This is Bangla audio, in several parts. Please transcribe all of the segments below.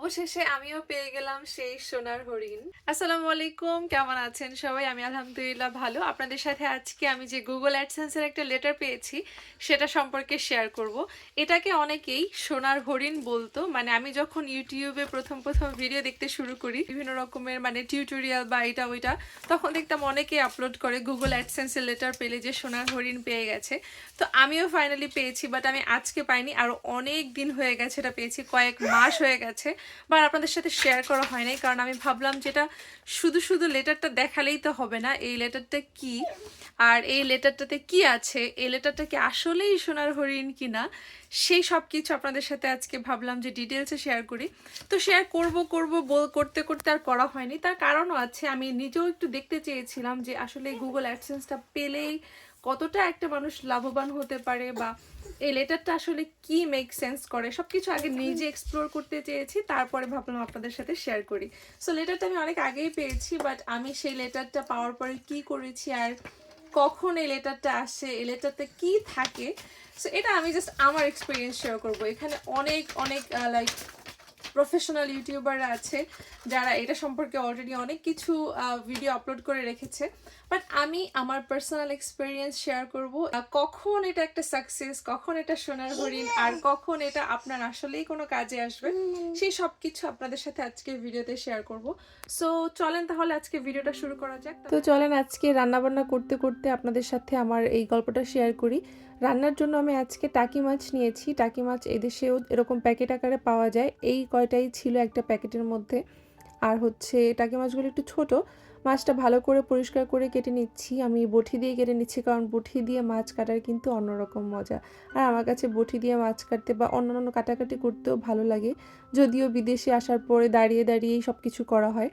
অবশেষে আমিও পেয়ে গেলাম সেই সোনার হরিণ। আসসালামু আলাইকুম, কেমন আছেন সবাই? আমি আলহামদুলিল্লাহ ভালো। আপনাদের সাথে আজকে আমি যে গুগল অ্যাডসেন্সের একটা লেটার পেয়েছি, সেটা সম্পর্কে শেয়ার করব। এটাকে অনেকেই সোনার হরিণ বলতো। মানে আমি যখন ইউটিউবে প্রথম প্রথম ভিডিও দেখতে শুরু করি, বিভিন্ন রকমের মানে টিউটোরিয়াল বা এটা ওইটা, তখন দেখতাম অনেকে আপলোড করে গুগল অ্যাডসেন্সের লেটার পেলে যে সোনার হরিণ পেয়ে গেছে। তো আমিও ফাইনালি পেয়েছি বাট আমি আজকে পাইনি। আরও অনেক দিন হয়ে গেছে এটা পেয়েছি, কয়েক মাস হয়ে গেছে। বাট আপনাদের সাথে শেয়ার করা হয় নাই, কারণ আমি ভাবলাম যেটা শুধু শুধু লেটারটা দেখালেই তো হবে না, এই লেটারটা কি? আর এই লেটারটাতে কি আছে? এই লেটারটা কি আসলেই সোনার হরিণ কিনা? সেই সব কিছু আপনাদের সাথে আজকে ভাবলাম যে ডিটেলসে শেয়ার করি। তো শেয়ার করব করব, বল, করতে করতে আর করা হয়নি। তার কারণও আছে, আমি নিজেও একটু দেখতে চেয়েছিলাম যে আসলে গুগল অ্যাডসেন্সটা পেলেই কতটা একটা মানুষ লাভবান হতে পারে বা এই লেটারটা আসলে কি মেক সেন্স করে? সব কিছু আগে নিজে এক্সপ্লোর করতে চেয়েছি তারপরে ভাবলাম আপনাদের সাথে শেয়ার করি। সো লেটারটা আমি অনেক আগেই পেয়েছি বাট আমি সেই লেটারটা পাওয়ার পরে কি করেছি আর কখন এই লেটারটা আসে এই লেটারতে কি থাকে? সো এটা আমি জাস্ট আমার এক্সপিরিয়েন্স শেয়ার করব। এখানে অনেক অনেক লাইক প্রফেশনাল ইউটিউবাররা আছে যারা এটা সম্পর্কে অলরেডি অনেক কিছু ভিডিও আপলোড করে রেখেছে। বাট আমি আমার পার্সোনাল এক্সপিরিয়েন্স শেয়ার করব কখন এটা একটা সাকসেস কখন এটা সোনার হরিণ আর কখন এটা আপনার আসলেই কোনো কাজে আসবে সেই সব কিছু আপনাদের সাথে আজকে ভিডিওতে শেয়ার করব। সো চলেন তাহলে আজকে ভিডিওটা শুরু করা যাক। তো চলেন আজকে রান্নাবান্না করতে করতে আপনাদের সাথে আমার এই গল্পটা শেয়ার করি। রান্নার জন্য আমি আজকে টাকি মাছ নিয়েছি। টাকি মাছ এদেশেও এরকম প্যাকেট আকারে পাওয়া যায়। এই কয়টাই ছিল একটা প্যাকেটের মধ্যে। আর হচ্ছে টাকি মাছগুলো একটু ছোট। মাছটা ভালো করে পরিষ্কার করে কেটে নিচ্ছি। আমি বটি দিয়ে কেটে নিচ্ছি কারণ বটি দিয়ে মাছ কাটার কিন্তু অন্যরকম মজা। আর আমার কাছে বটি দিয়ে মাছ কাটতে বা অন্যান্য কাটাকাটি করতেও ভালো লাগে। যদিও বিদেশে আসার পরে দাঁড়িয়ে দাঁড়িয়েই সব কিছু করা হয়।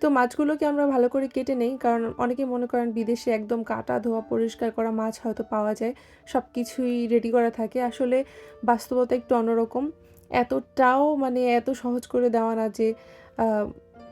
তো মাছগুলোকে আমরা ভালো করে কেটে নেই, কারণ অনেকে মনে করেন বিদেশে একদম কাটা ধোয়া পরিষ্কার করা মাছ হয়তো পাওয়া যায় সব কিছুই রেডি করা থাকে। আসলে বাস্তবতা একটু অন্যরকম। এতটাও মানে এত সহজ করে দেওয়া না যে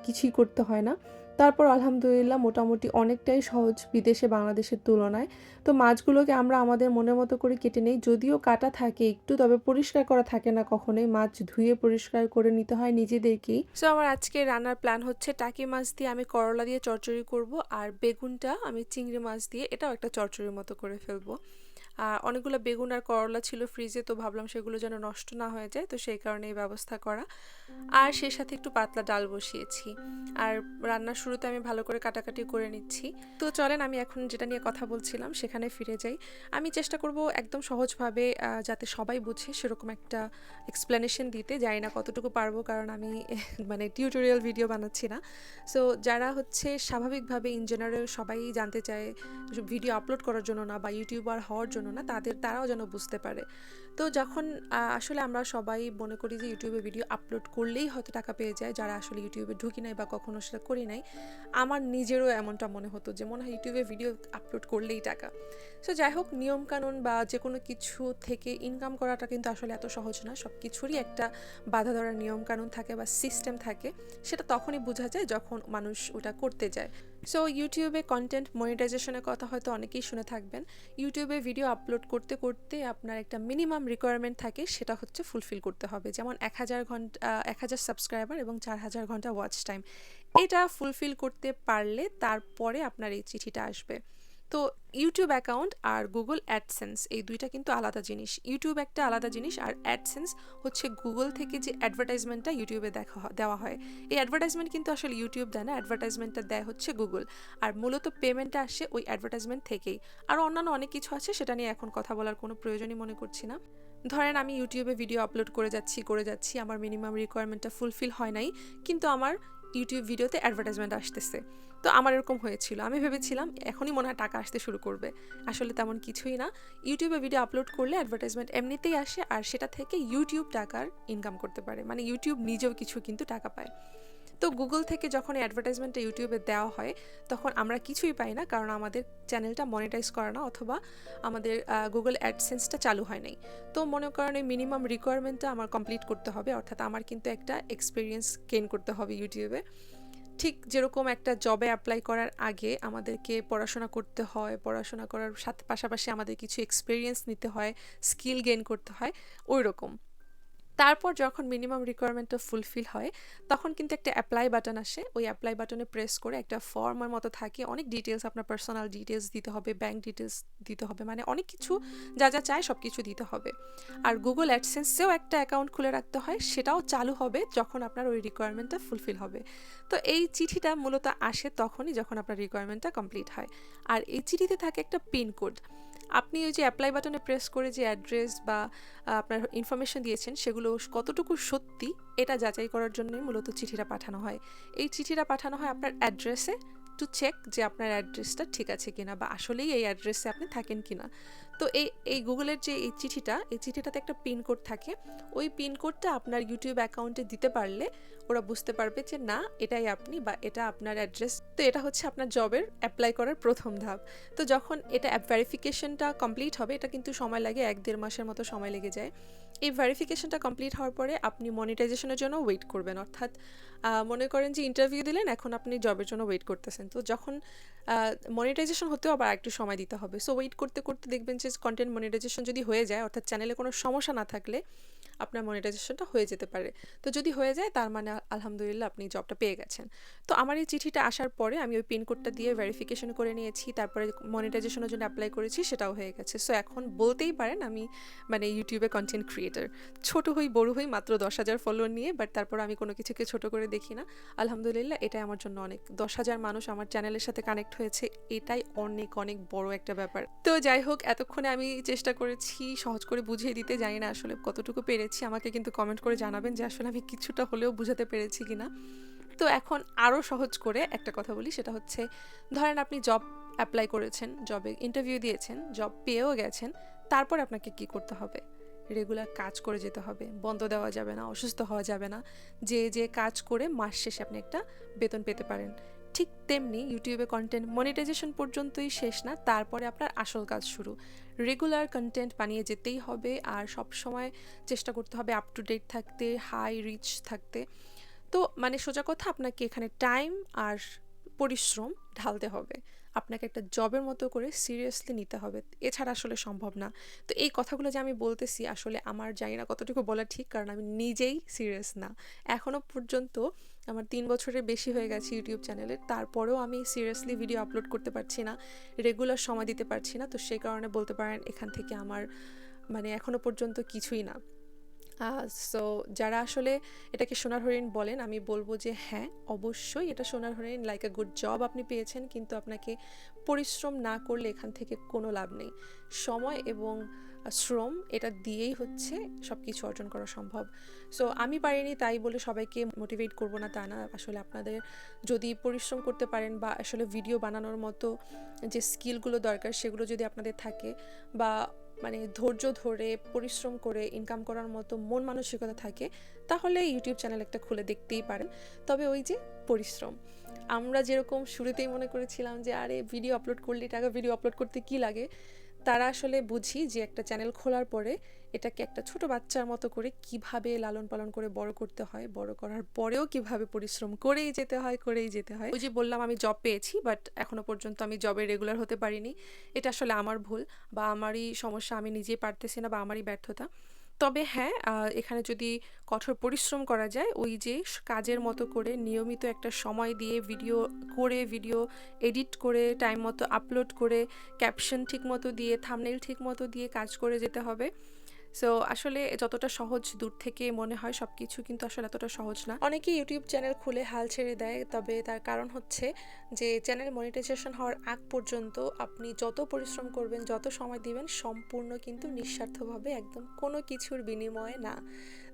কিছুই করতে হয় না। তারপর আলহামদুলিল্লাহ মোটামুটি অনেকটাই সহজ বিদেশে বাংলাদেশের তুলনায়। তো মাছগুলোকে আমরা আমাদের মনের মতো করে কেটে নেই। যদিও কাটা থাকে একটু, তবে পরিষ্কার করা থাকে না কখনোই। মাছ ধুয়ে পরিষ্কার করে নিতে হয় নিজেদেরকেই। সো আমার আজকে রান্নার প্ল্যান হচ্ছে টাকি মাছ দিয়ে আমি করলা দিয়ে চচ্চড়ি করব আর বেগুনটা আমি চিংড়ি মাছ দিয়ে এটাও একটা চচ্চড়ির মতো করে ফেলব। অনেকগুলো বেগুন আর করলা ছিল ফ্রিজে তো ভাবলাম সেগুলো যেন নষ্ট না হয়ে যায়, তো সেই কারণে এই ব্যবস্থা করা। আর সেই সাথে একটু পাতলা ডাল বসিয়েছি। আর রান্নার শুরুতে আমি ভালো করে কাটাকাটি করে নিচ্ছি। তো চলেন, আমি এখন যেটা নিয়ে কথা বলছিলাম, সেখানে ফিরে যাই। আমি চেষ্টা করব একদম সহজভাবে যাতে সবাই বুঝে সেরকম একটা এক্সপ্লেনেশন দিতে। যাই না কতটুকু পারব, কারণ আমি মানে টিউটোরিয়াল ভিডিও বানাচ্ছি না। সো যারা হচ্ছে স্বাভাবিকভাবে ইন জেনারেল সবাই জানতে চায় ভিডিও আপলোড করার জন্য না বা ইউটিউবার হওয়ার জন্য না, তাদের, তারাও যেন বুঝতে পারে। তো যখন আসলে আমরা সবাই মনে করি যে ইউটিউবে ভিডিও আপলোড করলেই হয়তো টাকা পেয়ে যায়, যারা আসলে ইউটিউবে ঢুকি নাই বা কখনো সেটা করি নাই, আমার নিজেরও এমনটা মনে হতো যে মনে হয় ইউটিউবে ভিডিও আপলোড করলেই টাকা। সো যাই হোক, নিয়মকানুন বা যে কোনো কিছু থেকে ইনকাম করাটা কিন্তু আসলে এত সহজ না। সব কিছুরই একটা বাধা ধরার নিয়মকানুন থাকে বা সিস্টেম থাকে, সেটা তখনই বোঝা যায় যখন মানুষ ওটা করতে যায়। সো ইউটিউবে কন্টেন্ট মনিটাইজেশনের কথা হয়তো অনেকেই শুনে থাকবেন। ইউটিউবে ভিডিও আপলোড করতে করতে আপনার একটা মিনিমাম রিকোয়ারমেন্ট থাকে, সেটা হচ্ছে ফুলফিল করতে হবে। যেমন এক হাজার ঘণ্টা এক হাজার সাবস্ক্রাইবার এবং চার হাজার ঘণ্টা ওয়াচ টাইম এটা ফুলফিল করতে পারলে তারপরে আপনার এই চিঠিটা আসবে। তো ইউটিউব অ্যাকাউন্ট আর গুগল অ্যাডসেন্স এই দুইটা কিন্তু আলাদা জিনিস। ইউটিউব একটা আলাদা জিনিস আর অ্যাডসেন্স হচ্ছে গুগল থেকে যে অ্যাডভার্টাইজমেন্টটা ইউটিউবে দেখা দেওয়া হয়। এই অ্যাডভার্টাইজমেন্ট কিন্তু আসলে ইউটিউব দেয় না অ্যাডভার্টাইজমেন্টটা দেয় হচ্ছে গুগল আর মূলত পেমেন্টটা আসে ওই অ্যাডভার্টাইজমেন্ট থেকেই। আর অন্যান্য অনেক কিছু আছে, সেটা নিয়ে এখন কথা বলার কোনো প্রয়োজনই মনে করছি না। ধরেন আমি ইউটিউবে ভিডিও আপলোড করে যাচ্ছি করে যাচ্ছি, আমার মিনিমাম রিকোয়ারমেন্টটা ফুলফিল হয় নাই, কিন্তু আমার ইউটিউব ভিডিওতে অ্যাডভার্টাইজমেন্ট আসতেছে। তো আমার এরকম হয়েছিল। আমি ভেবেছিলাম, এখনই মনে হয় টাকা আসতে শুরু করবে। আসলে তেমন কিছুই না। ইউটিউবে ভিডিও আপলোড করলে অ্যাডভার্টাইজমেন্ট এমনিতেই আসে, আর সেটা থেকে ইউটিউব টাকার ইনকাম করতে পারে। মানে ইউটিউব নিজেও কিছু কিন্তু টাকা পায়। তো গুগল থেকে যখন অ্যাডভার্টাইজমেন্টটা ইউটিউবে দেওয়া হয়, তখন আমরা কিছুই পাই না কারণ আমাদের চ্যানেলটা মনিটাইজ করা না অথবা আমাদের গুগল অ্যাডসেন্সটা চালু হয় নাই। তো মনে করেন এই মিনিমাম রিকোয়ারমেন্টটা আমার কমপ্লিট করতে হবে, অর্থাৎ আমার কিন্তু একটা এক্সপিরিয়েন্স গেইন করতে হবে ইউটিউবে ঠিক যেরকম একটা জবে অ্যাপ্লাই করার আগে আমাদেরকে পড়াশোনা করতে হয়, পড়াশোনা করার সাথে পাশাপাশি আমাদের কিছু এক্সপিরিয়েন্স নিতে হয় স্কিল গেইন করতে হয় ওই রকম তারপর যখন মিনিমাম রিকোয়ারমেন্টটা ফুলফিল হয়, তখন কিন্তু একটা অ্যাপ্লাই বাটন আসে। ওই অ্যাপ্লাই বাটনে প্রেস করে একটা ফর্মের মতো থাকে। অনেক ডিটেলস আপনার পার্সোনাল ডিটেলস দিতে হবে ব্যাংক ডিটেলস দিতে হবে মানে অনেক কিছু যা যা চায় সব কিছু দিতে হবে। আর গুগল অ্যাডসেন্সেও একটা অ্যাকাউন্ট খুলে রাখতে হয়, সেটাও চালু হবে যখন আপনার ওই রিকোয়ারমেন্টটা ফুলফিল হবে। তো এই চিঠিটা মূলত আসে তখনই যখন আপনার রিকোয়ারমেন্টটা কমপ্লিট হয়। আর এই চিঠিতে থাকে একটা পিনকোড আপনি ওই যে অ্যাপ্লাই বাটনে প্রেস করে যে অ্যাড্রেস বা আপনার ইনফরমেশন দিয়েছেন, সেগুলো কতটুকু সত্যি, এটা যাচাই করার জন্যই মূলত চিঠিটা পাঠানো হয়। এই চিঠিটা পাঠানো হয় আপনার অ্যাড্রেসে টু চেক যে আপনার অ্যাড্রেসটা ঠিক আছে কিনা বা আসলেই এই অ্যাড্রেসে আপনি থাকেন কিনা। তো এই এই গুগলের যে এই চিঠিটা, এই চিঠিটাতে একটা পিনকোড থাকে। ওই পিনকোডটা আপনার ইউটিউব অ্যাকাউন্টে দিতে পারলে ওরা বুঝতে পারবে যে না, এটাই আপনি বা এটা আপনার অ্যাড্রেস তো এটা হচ্ছে আপনার জবের অ্যাপ্লাই করার প্রথম ধাপ। তো যখন এটা অ্যাপ ভেরিফিকেশনটা কমপ্লিট হবে, এটা কিন্তু সময় লাগে, এক দেড় মাসের মতো সময় লেগে যায়। এই ভেরিফিকেশনটা কমপ্লিট হওয়ার পরে আপনি মনিটাইজেশনের জন্য ওয়েট করবেন। অর্থাৎ মনে করেন যে ইন্টারভিউ দিলেন, এখন আপনি জবের জন্য ওয়েট করতেছেন। তো যখন মনিটাইজেশন হতেও আবার একটু সময় দিতে হবে। সো ওয়েট করতে করতে দেখবেন যে কন্টেন্ট মনিটাইজেশন যদি হয়ে যায়, অর্থাৎ চ্যানেলে কোনো সমস্যা না থাকলে আপনার মনিটাইজেশনটা হয়ে যেতে পারে। তো যদি হয়ে যায়, তার মানে আলহামদুলিল্লাহ আপনি জবটা পেয়ে গেছেন। তো আমার এই চিঠিটা আসার পরে আমি ওই পিনকোডটা দিয়ে ভেরিফিকেশন করে নিয়েছি, তারপরে মনিটাইজেশনের জন্য অ্যাপ্লাই করেছি, সেটাও হয়ে গেছে। সো এখন বলতেই পারেন আমি মানে ইউটিউবে কন্টেন্ট ক্রিয়েটার ছোট হই, বড় হই, মাত্র দশ হাজার ফলোয়ার নিয়ে বাট তারপর আমি কোনো কিছুকে ছোট করে দেখি না। আলহামদুলিল্লাহ, এটাই আমার জন্য অনেক, দশ হাজার মানুষ আমার চ্যানেলের সাথে কানেক্ট হয়েছে, এটাই অনেক অনেক বড় একটা ব্যাপার। তো যাই হোক, এতক্ষণে আমি চেষ্টা করেছি সহজ করে বুঝিয়ে দিতে, জানি না আসলে কতটুকু পেরেছি। আমাকে কিন্তু কমেন্ট করে জানাবেন যে আসলে আমি কিছুটা হলেও বুঝাতে পেরেছি কিনা। তো এখন আরও সহজ করে একটা কথা বলি, সেটা হচ্ছে, ধরেন আপনি জব অ্যাপ্লাই করেছেন জবে ইন্টারভিউ দিয়েছেন জব পেয়েও গেছেন, তারপর আপনাকে কি করতে হবে? রেগুলার কাজ করে যেতে হবে, বন্ধ দেওয়া যাবে না, অসুস্থ হওয়া যাবে না, যে যে কাজ করে মাস শেষে আপনি একটা বেতন পেতে পারেন। ঠিক তেমনি ইউটিউবে কন্টেন্ট মনিটাইজেশন পর্যন্তই শেষ না, তারপরে আপনার আসল কাজ শুরু। রেগুলার কন্টেন্ট বানিয়ে যেতেই হবে, আর সব সময় চেষ্টা করতে হবে আপ টু ডেট থাকতে হাই রিচ থাকতে। তো মানে সোজা কথা, আপনাকে এখানে টাইম আর পরিশ্রম ঢালতে হবে। আপনাকে একটা জবের মতো করে সিরিয়াসলি নিতে হবে। এছাড়া আসলে সম্ভব না। তো এই কথাগুলো যে আমি বলতেছি, আসলে আমার জানি না কতটুকু বলা ঠিক, কারণ আমি নিজেই সিরিয়াস না। এখনও পর্যন্ত আমার তিন বছরের বেশি হয়ে গেছে ইউটিউব চ্যানেলে তারপরেও আমি সিরিয়াসলি ভিডিও আপলোড করতে পারছি না রেগুলার সময় দিতে পারছি না। তো সেই কারণে বলতে পারেন এখান থেকে আমার মানে এখনও পর্যন্ত কিছুই না। সো যারা আসলে এটাকে সোনার হরিণ বলেন, আমি বলব যে হ্যাঁ অবশ্যই এটা সোনার হরিণ লাইক আ গুড জব আপনি পেয়েছেন, কিন্তু আপনাকে পরিশ্রম না করলে এখান থেকে কোনো লাভ নেই। সময় এবং শ্রম এটা দিয়েই হচ্ছে সব কিছু অর্জন করা সম্ভব। সো আমি পারিনি তাই বলে সবাইকে মোটিভেট করব না তা না। আসলে আপনাদের যদি পরিশ্রম করতে পারেন বা আসলে ভিডিও বানানোর মতো যে স্কিলগুলো দরকার, সেগুলো যদি আপনাদের থাকে বা মানে ধৈর্য ধরে, পরিশ্রম করে ইনকাম করার মতো মন মানসিকতা থাকে, তাহলে ইউটিউব চ্যানেল একটা খুলে দেখতেই পারেন। তবে ওই যে পরিশ্রম। আমরা যেরকম শুরুতেই মনে করেছিলাম যে, আরে ভিডিও আপলোড করলে টাকা ভিডিও আপলোড করতে কি লাগে? তারা আসলে বুঝি যে একটা চ্যানেল খোলার পরে এটাকে একটা ছোট বাচ্চার মতো করে কীভাবে লালন পালন করে বড় করতে হয়, বড় করার পরেও কীভাবে পরিশ্রম করেই যেতে হয়, করেই যেতে হয়। ওই যে বললাম আমি জব পেয়েছি বাট এখনও পর্যন্ত আমি জবে রেগুলার হতে পারিনি। এটা আসলে আমার ভুল বা আমারই সমস্যা আমি নিজেই পারতেছি না বা আমারই ব্যর্থতা। তবে হ্যাঁ এখানে যদি কঠোর পরিশ্রম করা যায়, ওই যে কাজের মতো করে নিয়মিত একটা সময় দিয়ে ভিডিও করে, ভিডিও এডিট করে, টাইম মতো আপলোড করে, ক্যাপশন ঠিক মতো দিয়ে থামনেল ঠিক মতো দিয়ে কাজ করে যেতে হবে। সো আসলে যতটা সহজ দূর থেকে মনে হয় সব কিছু কিন্তু আসলে এতটা সহজ না। অনেকেই ইউটিউব চ্যানেল খুলে হাল ছেড়ে দেয়, তবে তার কারণ হচ্ছে যে চ্যানেল মনিটাইজেশন হওয়ার আগ পর্যন্ত আপনি যত পরিশ্রম করবেন, যত সময় দিবেন, সম্পূর্ণ কিন্তু নিঃস্বার্থভাবে একদম কোনো কিছুর বিনিময়ে না।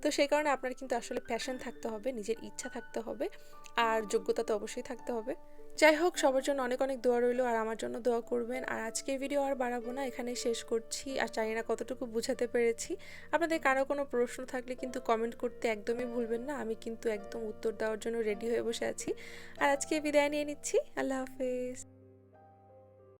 তো সেই কারণে আপনার কিন্তু আসলে প্যাশন থাকতে হবে, নিজের ইচ্ছা থাকতে হবে, আর যোগ্যতা তো অবশ্যই থাকতে হবে। যাই হোক, সবার জন্য অনেক অনেক দোয়া রইল আর আমার জন্য দোয়া করবেন। আর আজকে ভিডিও আর বাড়াবো না এখানে শেষ করছি। আর জানি না কতটুকু বুঝাতে পেরেছি। আপনাদের কারও কোনো প্রশ্ন থাকলে কিন্তু কমেন্ট করতে একদমই ভুলবেন না। আমি কিন্তু একদম উত্তর দেওয়ার জন্য রেডি হয়ে বসে আছি। আর আজকে বিদায় নিয়ে নিচ্ছি। আল্লাহ হাফেজ।